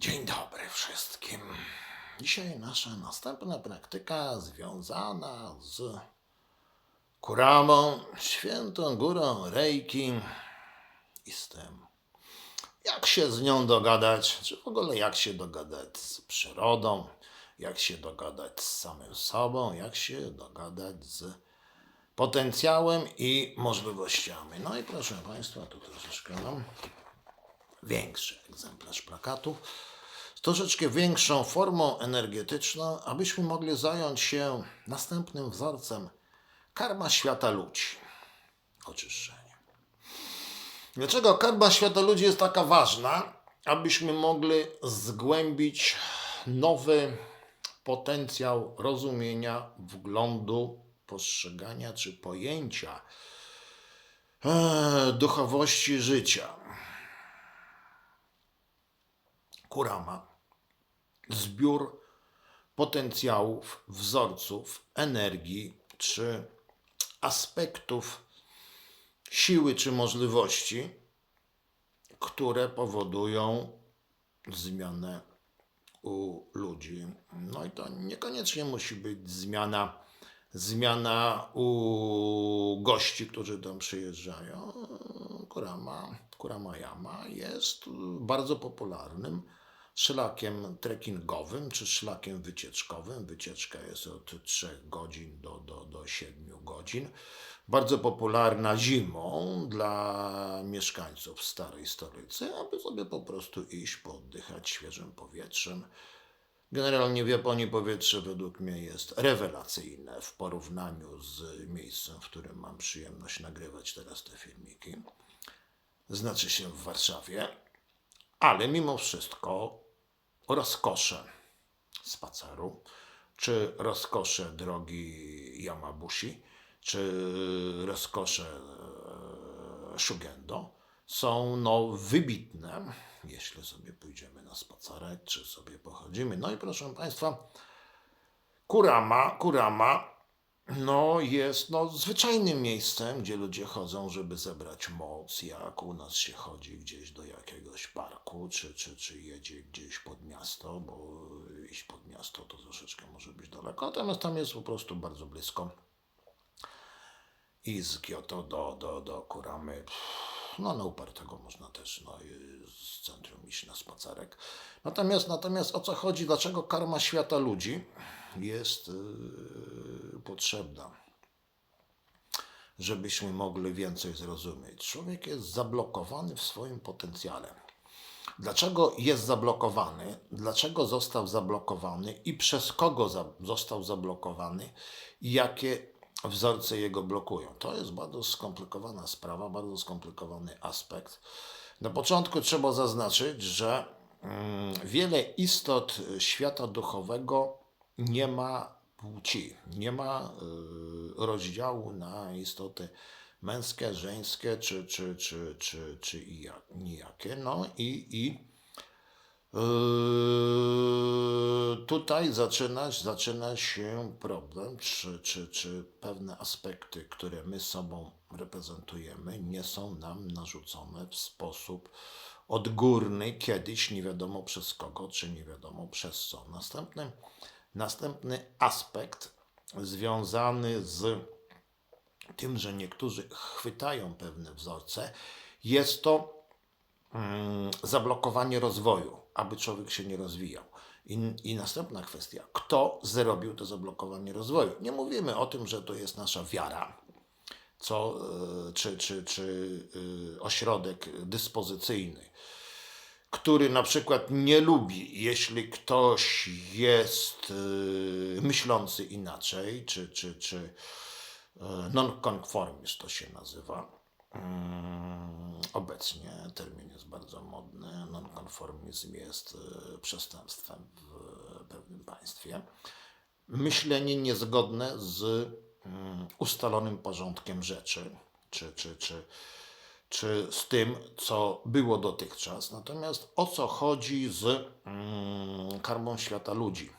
Dzień dobry wszystkim. Dzisiaj nasza następna praktyka związana z Kuramą, Świętą Górą Rejki. I z tym, jak się z nią dogadać, czy w ogóle jak się dogadać z przyrodą, jak się dogadać z samym sobą, jak się dogadać z potencjałem i możliwościami. No i proszę Państwa, tu troszeczkę mam większy egzemplarz plakatu, z troszeczkę większą formą energetyczną, abyśmy mogli zająć się następnym wzorcem karma świata ludzi. Oczyszczenie. Dlaczego karma świata ludzi jest taka ważna? Abyśmy mogli zgłębić nowy potencjał rozumienia, wglądu, postrzegania czy pojęcia e, duchowości życia. Kurama, zbiór potencjałów, wzorców, energii czy aspektów siły czy możliwości, które powodują zmianę u ludzi. No i to niekoniecznie musi być zmiana, zmiana u gości, którzy tam przyjeżdżają. Kurama, Kurama Yama jest bardzo popularnym szlakiem trekkingowym czy szlakiem wycieczkowym. Wycieczka jest od 3 godzin do, do, do 7 godzin. Bardzo popularna zimą dla mieszkańców starej stolicy, aby sobie po prostu iść, pooddychać świeżym powietrzem. Generalnie w Japonii powietrze według mnie jest rewelacyjne w porównaniu z miejscem, w którym mam przyjemność nagrywać teraz te filmiki. Znaczy się w Warszawie, ale mimo wszystko rozkosze spaceru, czy rozkosze drogi Yamabushi, czy rozkosze e, Shugendo są no wybitne, jeśli sobie pójdziemy na spacerek, czy sobie pochodzimy. No i proszę Państwa, Kurama, Kurama no, jest no, zwyczajnym miejscem, gdzie ludzie chodzą, żeby zebrać moc, jak u nas się chodzi gdzieś do jakiegoś parku, czy, czy, czy jedzie gdzieś pod miasto, bo iść pod miasto to troszeczkę może być daleko, natomiast tam jest po prostu bardzo blisko. I z Kyoto do, do, do Kuramy, no na upartego można też no, z centrum iść na spacerek. Natomiast, natomiast o co chodzi, dlaczego karma świata ludzi jest yy, potrzebna? Żebyśmy mogli więcej zrozumieć. Człowiek jest zablokowany w swoim potencjale. Dlaczego jest zablokowany? Dlaczego został zablokowany i przez kogo za, został zablokowany? Jakie wzorce jego blokują? To jest bardzo skomplikowana sprawa, bardzo skomplikowany aspekt. Na początku trzeba zaznaczyć, że mm, wiele istot świata duchowego nie ma płci, nie ma y, rozdziału na istoty męskie, żeńskie czy, czy, czy, czy, czy nijakie. No i, i Yy, tutaj zaczyna, zaczyna się problem, czy, czy, czy pewne aspekty, które my sobą reprezentujemy, nie są nam narzucone w sposób odgórny, kiedyś nie wiadomo przez kogo, czy nie wiadomo przez co. Następny, następny aspekt związany z tym, że niektórzy chwytają pewne wzorce, jest to mm, zablokowanie rozwoju, aby człowiek się nie rozwijał. I, I następna kwestia, kto zrobił to zablokowanie rozwoju? Nie mówimy o tym, że to jest nasza wiara, co, e, czy, czy, czy e, ośrodek dyspozycyjny, który na przykład nie lubi, jeśli ktoś jest e, myślący inaczej, czy, czy, czy non-conformist to się nazywa. Mm, Obecnie termin jest bardzo modny. Nonkonformizm jest e, przestępstwem w pewnym państwie. Myślenie niezgodne z mm, ustalonym porządkiem rzeczy, czy, czy, czy, czy z tym, co było dotychczas. Natomiast o co chodzi z mm, karmą świata ludzi?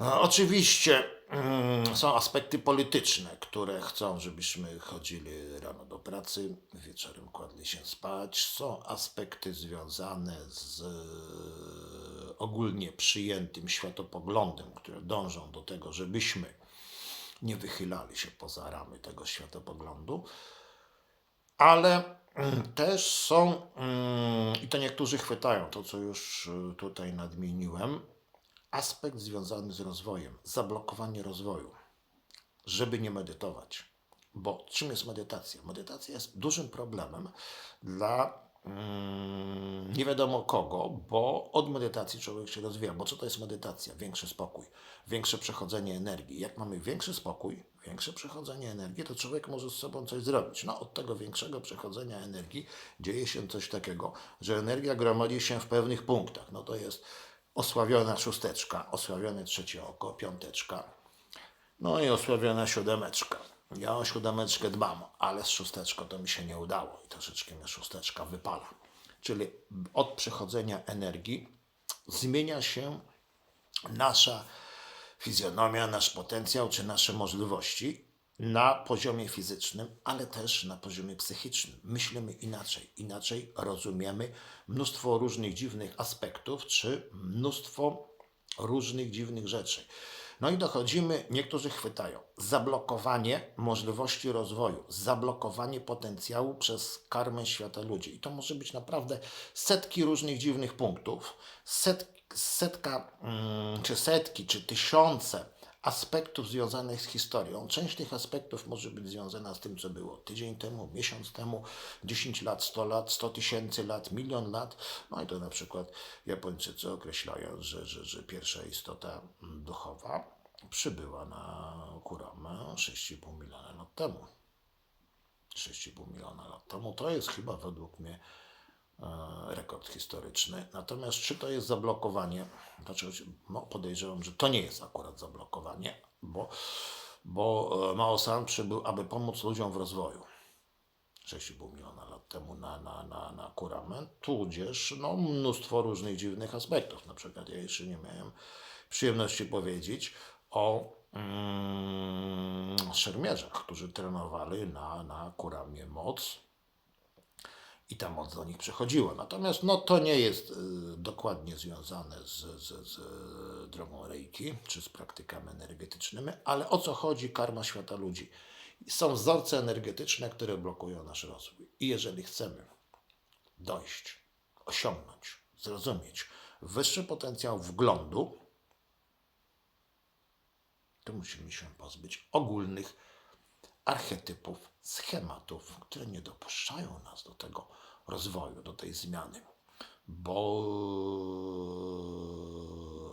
E, Oczywiście mm, są aspekty polityczne, które chcą, żebyśmy chodzili rano do pracy, wieczorem kładli się spać. Są aspekty związane z e, ogólnie przyjętym światopoglądem, które dążą do tego, żebyśmy nie wychylali się poza ramy tego światopoglądu ale mm, też są, mm, i to niektórzy chwytają to, co już y, tutaj nadmieniłem, aspekt związany z rozwojem, zablokowanie rozwoju, żeby nie medytować. Bo czym jest medytacja? Medytacja jest dużym problemem dla mm, nie wiadomo kogo, bo od medytacji człowiek się rozwija. Bo co to jest medytacja? Większy spokój, większe przechodzenie energii. Jak mamy większy spokój, większe przechodzenie energii, to człowiek może z sobą coś zrobić. No, od tego większego przechodzenia energii dzieje się coś takiego, że energia gromadzi się w pewnych punktach. No to jest osławiona szósteczka, osławione trzecie oko, piąteczka, no i osławiona siódemeczka. Ja o siódemeczkę dbam, ale z szósteczką to mi się nie udało i troszeczkę mnie szósteczka wypala. Czyli od przechodzenia energii zmienia się nasza fizjonomia, nasz potencjał czy nasze możliwości na poziomie fizycznym, ale też na poziomie psychicznym. Myślimy inaczej, inaczej rozumiemy mnóstwo różnych dziwnych aspektów czy mnóstwo różnych dziwnych rzeczy. No i dochodzimy, niektórzy chwytają, zablokowanie możliwości rozwoju, zablokowanie potencjału przez karmę świata ludzi. I to może być naprawdę setki różnych dziwnych punktów, set, setka, mm, czy setki, czy tysiące aspektów związanych z historią. Część tych aspektów może być związana z tym, co było tydzień temu, miesiąc temu, 10 lat, 100 lat, 100 tysięcy lat, milion lat. No i to na przykład Japończycy określają, że, że, że pierwsza istota duchowa przybyła na Kuramę 6,5 miliona lat temu. 6,5 miliona lat temu. To jest chyba według mnie rekord historyczny. Natomiast czy to jest zablokowanie? Znaczy, no, podejrzewam, że to nie jest akurat zablokowanie, bo, bo e, Mao San przybył, aby pomóc ludziom w rozwoju. 6,5 miliona lat temu na, na, na, na Kuramę, tudzież no, mnóstwo różnych dziwnych aspektów. Na przykład ja jeszcze nie miałem przyjemności powiedzieć o mm, szermierzach, którzy trenowali na, na Kuramie moc i ta moc do nich przechodziła. Natomiast no, to nie jest y, dokładnie związane z, z, z drogą reiki czy z praktykami energetycznymi, ale o co chodzi karma świata ludzi? Są wzorce energetyczne, które blokują nasz rozwój. I jeżeli chcemy dojść, osiągnąć, zrozumieć wyższy potencjał wglądu, to musimy się pozbyć ogólnych archetypów, schematów, które nie dopuszczają nas do tego rozwoju, do tej zmiany. Bo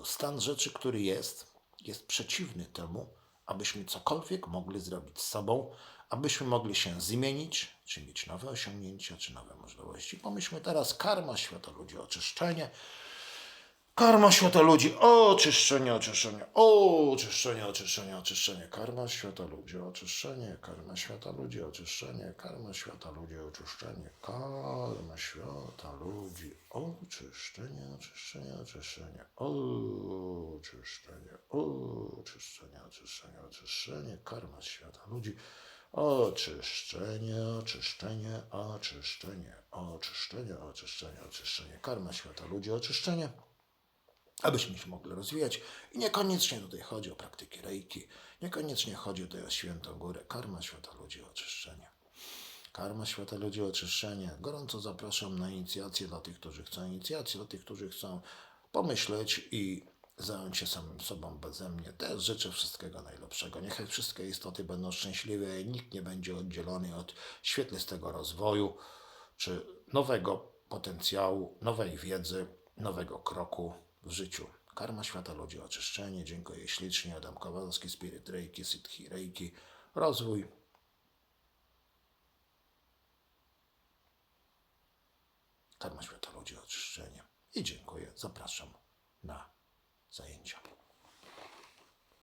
stan rzeczy, który jest, jest przeciwny temu, abyśmy cokolwiek mogli zrobić z sobą, abyśmy mogli się zmienić, czy mieć nowe osiągnięcia, czy nowe możliwości. Pomyślmy teraz karma świata ludzi, oczyszczenie, Karma świata ludzi, oczyszczenie, oczyszczenie, oczyszczenie, oczyszczenie, oczyszczenie. Karma świata ludzi, oczyszczenie, karma świata ludzi, oczyszczenie, karma świata ludzi, oczyszczenie, karma świata ludzi, oczyszczenie, oczyszczenie, oczyszczenie, oczyszczenie, oczyszczenie, oczyszczenie, oczyszczenie, karma świata ludzi, oczyszczenie, oczyszczenie, oczyszczenie, oczyszczenie, oczyszczenie, oczyszczenie, karma świata ludzi, oczyszczenie abyśmy się mogli rozwijać. I niekoniecznie tutaj chodzi o praktyki reiki, niekoniecznie chodzi tutaj o świętą górę, karma świata ludzi, oczyszczenie. Karma świata ludzi, oczyszczenie. Gorąco zapraszam na inicjację dla tych, którzy chcą inicjację, dla tych, którzy chcą pomyśleć i zająć się samym sobą beze mnie. Też życzę wszystkiego najlepszego. Niechaj wszystkie istoty będą szczęśliwe i nikt nie będzie oddzielony od świetlistego rozwoju czy nowego potencjału, nowej wiedzy, nowego kroku w życiu. Karma świata ludzi, oczyszczenie. Dziękuję ślicznie. Adam Kowalski, Spirit Reiki, Siddhi Reiki. Rozwój. Karma świata ludzi, oczyszczenie. I dziękuję. Zapraszam na zajęcia.